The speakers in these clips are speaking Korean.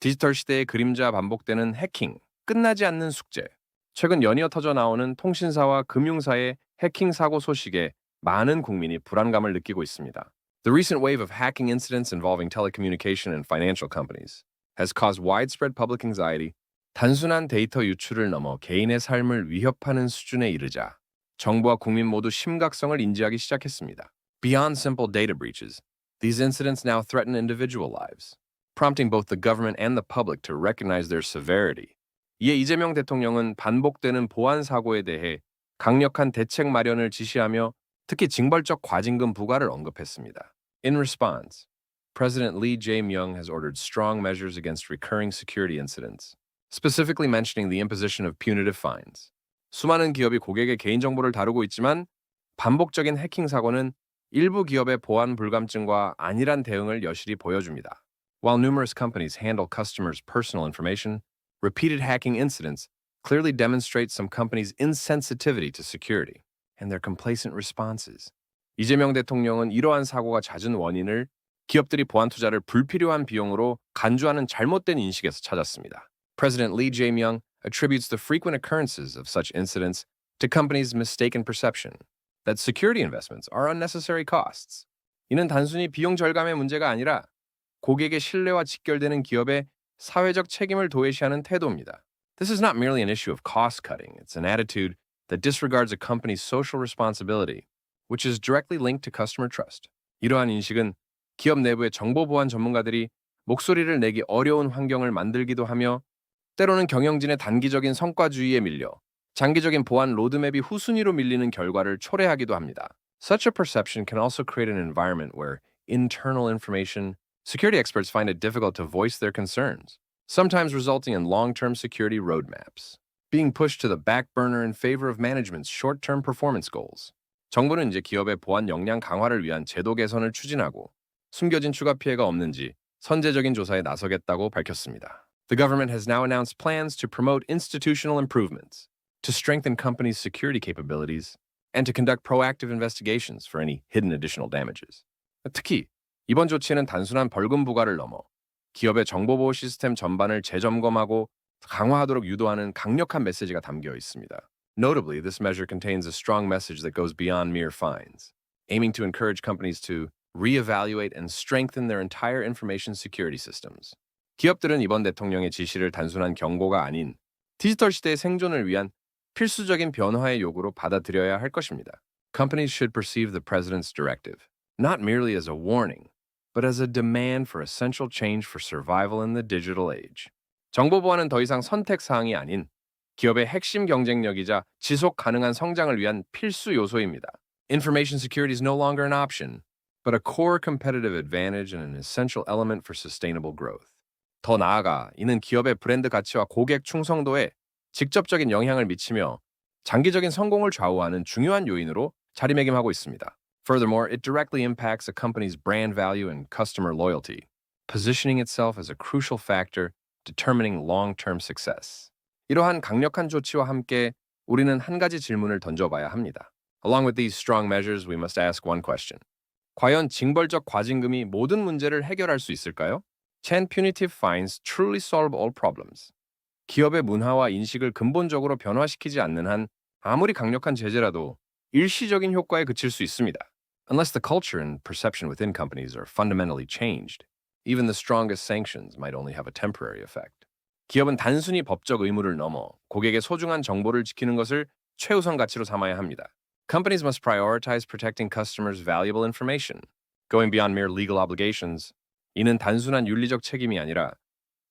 디지털 시대의 그림자 반복되는 해킹, 끝나지 않는 숙제. 최근 연이어 터져 나오는 통신사와 금융사의 해킹 사고 소식에 많은 국민이 불안감을 느끼고 있습니다. The recent wave of hacking incidents involving telecommunication and financial companies has caused widespread public anxiety. 단순한 데이터 유출을 넘어 개인의 삶을 위협하는 수준에 이르자 정부와 국민 모두 심각성을 인지하기 시작했습니다. Beyond simple data breaches, these incidents now threaten individual lives, prompting both the government and the public to recognize their severity. 이에 이재명 대통령은 반복되는 보안 사고에 대해 강력한 대책 마련을 지시하며 특히 징벌적 과징금 부과를 언급했습니다. In response, President Lee Jae-myung has ordered strong measures against recurring security incidents, specifically mentioning the imposition of punitive fines. 수많은 기업이 고객의 개인정보를 다루고 있지만 반복적인 해킹 사고는 일부 기업의 보안 불감증과 안일한 대응을 여실히 보여줍니다. While numerous companies handle customers' personal information, repeated hacking incidents clearly demonstrate some companies' insensitivity to security and their complacent responses. 이재명 대통령은 이러한 사고가 잦은 원인을 기업들이 보안 투자를 불필요한 비용으로 간주하는 잘못된 인식에서 찾았습니다. President Lee Jae-myung attributes the frequent occurrences of such incidents to companies' mistaken perception that security investments are unnecessary costs. 이는 단순히 비용 절감의 문제가 아니라 고객의 신뢰와 직결되는 기업의 사회적 책임을 도외시하는 태도입니다. This is not merely an issue of cost cutting, it's an attitude that disregards a company's social responsibility, which is directly linked to customer trust. 이러한 인식은 기업 내부의 정보 보안 전문가들이 목소리를 내기 어려운 환경을 만들기도 하며 때로는 경영진의 단기적인 성과주의에 밀려 장기적인 보안 로드맵이 후순위로 밀리는 결과를 초래하기도 합니다. Such a perception can also create an environment where internal information security experts find it difficult to voice their concerns, sometimes resulting in long-term security roadmaps being pushed to the back burner in favor of management's short-term performance goals. 정부는 이제 기업의 보안 역량 강화를 위한 제도 개선을 추진하고 숨겨진 추가 피해가 없는지 선제적인 조사에 나서겠다고 밝혔습니다. The government has now announced plans to promote institutional improvements, to strengthen companies' security capabilities, and to conduct proactive investigations for any hidden additional damages. 특히 이번 조치는 단순한 벌금 부과를 넘어 기업의 정보보호 시스템 전반을 재점검하고 강화하도록 유도하는 강력한 메시지가 담겨 있습니다. Notably, this measure contains a strong message that goes beyond mere fines, aiming to encourage companies to reevaluate and strengthen their entire information security systems. 기업들은 이번 대통령의 지시를 단순한 경고가 아닌 디지털 시대의 생존을 위한 필수적인 변화의 요구로 받아들여야 할 것입니다. Companies should perceive the president's directive not merely as a warning, but as a demand for essential change for survival in the digital age. 정보 보안은 더 이상 선택 사항이 아닌 기업의 핵심 경쟁력이자 지속 가능한 성장을 위한 필수 요소입니다. Information security is no longer an option, but a core competitive advantage and an essential element for sustainable growth. 더 나아가 이는 기업의 브랜드 가치와 고객 충성도에 직접적인 영향을 미치며 장기적인 성공을 좌우하는 중요한 요인으로 자리매김하고 있습니다. Furthermore, it directly impacts a company's brand value and customer loyalty, positioning itself as a crucial factor determining long-term success. 이러한 강력한 조치와 함께 우리는 한 가지 질문을 던져봐야 합니다. Along with these strong measures, we must ask one question. 과연 징벌적 과징금이 모든 문제를 해결할 수 있을까요? Can punitive fines truly solve all problems? 기업의 문화와 인식을 근본적으로 변화시키지 않는 한 아무리 강력한 제재라도 일시적인 효과에 그칠 수 있습니다. Unless the culture and perception within companies are fundamentally changed, even the strongest sanctions might only have a temporary effect. 기업은 단순히 법적 의무를 넘어 고객의 소중한 정보를 지키는 것을 최우선 가치로 삼아야 합니다. Companies must prioritize protecting customers' valuable information, going beyond mere legal obligations. 이는 단순한 윤리적 책임이 아니라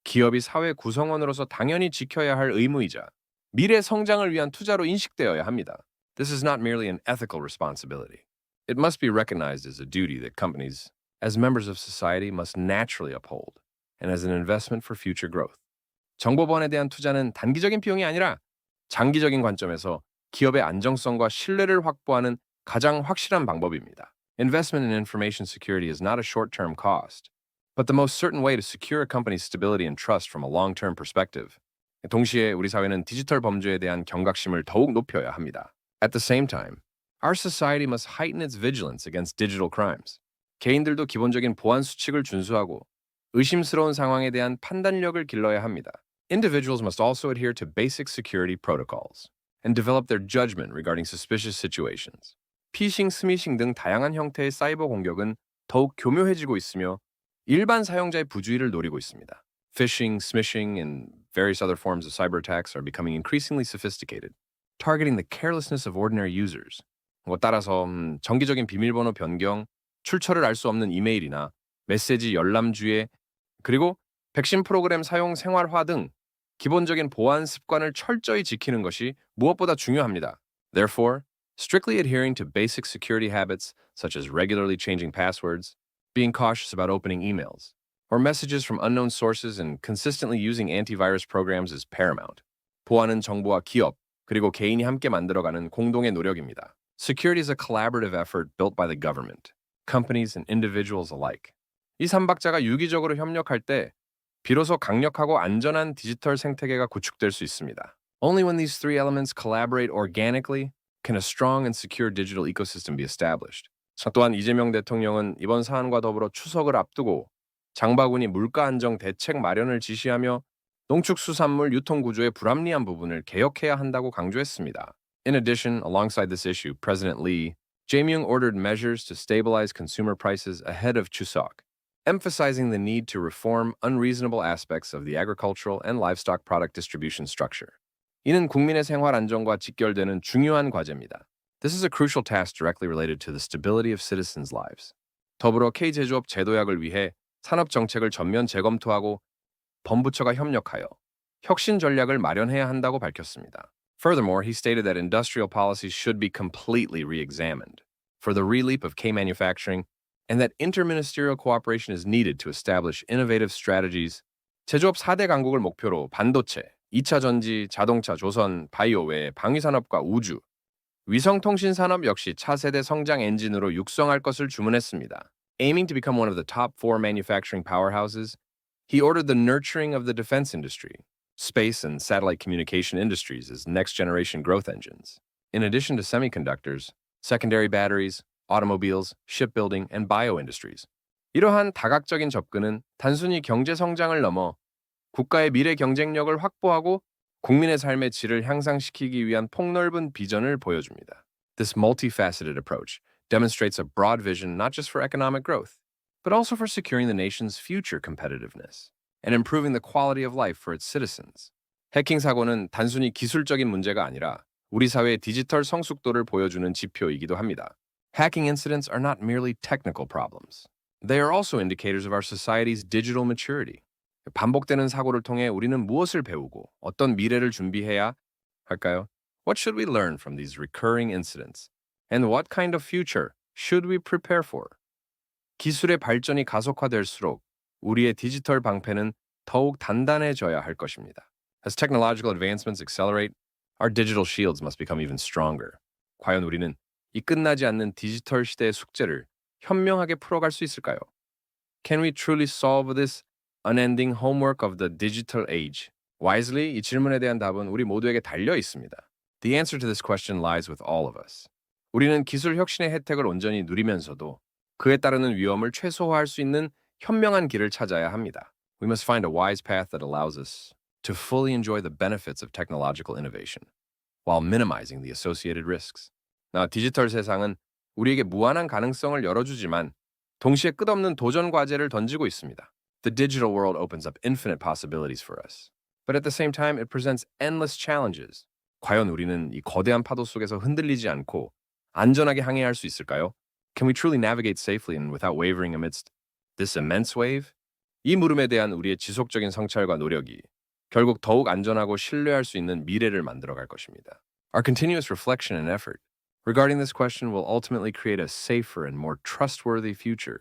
기업이 사회 구성원으로서 당연히 지켜야 할 의무이자 미래 성장을 위한 투자로 인식되어야 합니다. This is not merely an ethical responsibility. It must be recognized as a duty that companies, as members of society, must naturally uphold, and as an investment for future growth. 정보보안에 대한 투자는 단기적인 비용이 아니라 장기적인 관점에서 기업의 안정성과 신뢰를 확보하는 가장 확실한 방법입니다. Investment in information security is not a short-term cost, but the most certain way to secure a company's stability and trust from a long-term perspective. 동시에 우리 사회는 디지털 범죄에 대한 경각심을 더욱 높여야 합니다. At the same time, our society must heighten its vigilance against digital crimes. 개인들도 기본적인 보안 수칙을 준수하고 의심스러운 상황에 대한 판단력을 길러야 합니다. Individuals must also adhere to basic security protocols and develop their judgment regarding suspicious situations. 피싱, 스미싱 등 다양한 형태의 사이버 공격은 더욱 교묘해지고 있으며 일반 사용자의 부주의를 노리고 있습니다. Phishing, smishing, and various other forms of cyber attacks are becoming increasingly sophisticated, targeting the carelessness of ordinary users. 뭐 따라서 음, 정기적인 비밀번호 변경, 출처를 알 수 없는 이메일이나 메시지 열람주의 그리고 백신 프로그램 사용 생활화 등 기본적인 보안 습관을 철저히 지키는 것이 무엇보다 중요합니다. Therefore, strictly adhering to basic security habits such as regularly changing passwords, being cautious about opening emails, or messages from unknown sources and consistently using antivirus programs is paramount. 보안은 정부와 기업, 그리고 개인이 함께 만들어가는 공동의 노력입니다. Security is a collaborative effort built by the government, companies, and individuals alike. 이 삼박자가 유기적으로 협력할 때 비로소 강력하고 안전한 디지털 생태계가 구축될 수 있습니다. Only when these three elements collaborate organically can a strong and secure digital ecosystem be established. 또한 이재명 대통령은 이번 사안과 더불어 추석을 앞두고 장바구니 물가 안정 대책 마련을 지시하며 농축수산물 유통 구조의 불합리한 부분을 개혁해야 한다고 강조했습니다. In addition, alongside this issue, President Lee, Jae-myung ordered measures to stabilize consumer prices ahead of Chuseok, emphasizing the need to reform unreasonable aspects of the agricultural and livestock product distribution structure. 이는 국민의 생활 안정과 직결되는 중요한 과제입니다. This is a crucial task directly related to the stability of citizens' lives. 더불어 K제조업 제도약을 위해 산업 정책을 전면 재검토하고 범부처가 협력하여 혁신 전략을 마련해야 한다고 밝혔습니다. Furthermore, he stated that industrial policies should be completely re-examined for the re-leap of K manufacturing and that interministerial cooperation is needed to establish innovative strategies. 제조업 4대 강국을 목표로 반도체, 2차 전지, 자동차, 조선, 바이오 외 방위산업과 우주, 위성통신 산업 역시 차세대 성장 엔진으로 육성할 것을 주문했습니다. Aiming to become one of the top four manufacturing powerhouses, he ordered the nurturing of the defense industry, space and satellite communication industries as next generation growth engines. In addition to semiconductors, secondary batteries, automobiles, shipbuilding, and bio industries. 이러한 다각적인 접근은 단순히 경제 성장을 넘어 국가의 미래 경쟁력을 확보하고 국민의 삶의 질을 향상시키기 위한 폭넓은 비전을 보여줍니다. This multifaceted approach demonstrates a broad vision not just for economic growth, but also for securing the nation's future competitiveness and improving the quality of life for its citizens. 해킹 사고는 단순히 기술적인 문제가 아니라 우리 사회의 디지털 성숙도를 보여주는 지표이기도 합니다. Hacking incidents are not merely technical problems. They are also indicators of our society's digital maturity. 반복되는 사고를 통해 우리는 무엇을 배우고 어떤 미래를 준비해야 할까요? What should we learn from these recurring incidents? And what kind of future should we prepare for? 기술의 발전이 가속화될수록 우리의 디지털 방패는 더욱 단단해져야 할 것입니다. As technological advancements accelerate, our digital shields must become even stronger. 과연 우리는 이 끝나지 않는 디지털 시대의 숙제를 현명하게 풀어갈 수 있을까요? Can we truly solve this unending homework of the digital age? Wisely, 이 질문에 대한 답은 우리 모두에게 달려 있습니다. The answer to this question lies with all of us. 우리는 기술 혁신의 혜택을 온전히 누리면서도 그에 따르는 위험을 최소화할 수 있는 현명한 길을 찾아야 합니다. We must find a wise path that allows us to fully enjoy the benefits of technological innovation while minimizing the associated risks. 나 디지털 세상은 우리에게 무한한 가능성을 열어주지만 동시에 끝없는 도전 과제를 던지고 있습니다. The digital world opens up infinite possibilities for us. But at the same time, it presents endless challenges. 과연 우리는 이 거대한 파도 속에서 흔들리지 않고 안전하게 항해할 수 있을까요? Can we truly navigate safely and without wavering amidst this immense wave? 이 물음에 대한 우리의 지속적인 성찰과 노력이 결국 더욱 안전하고 신뢰할 수 있는 미래를 만들어갈 것입니다. Our continuous reflection and effort regarding this question will ultimately create a safer and more trustworthy future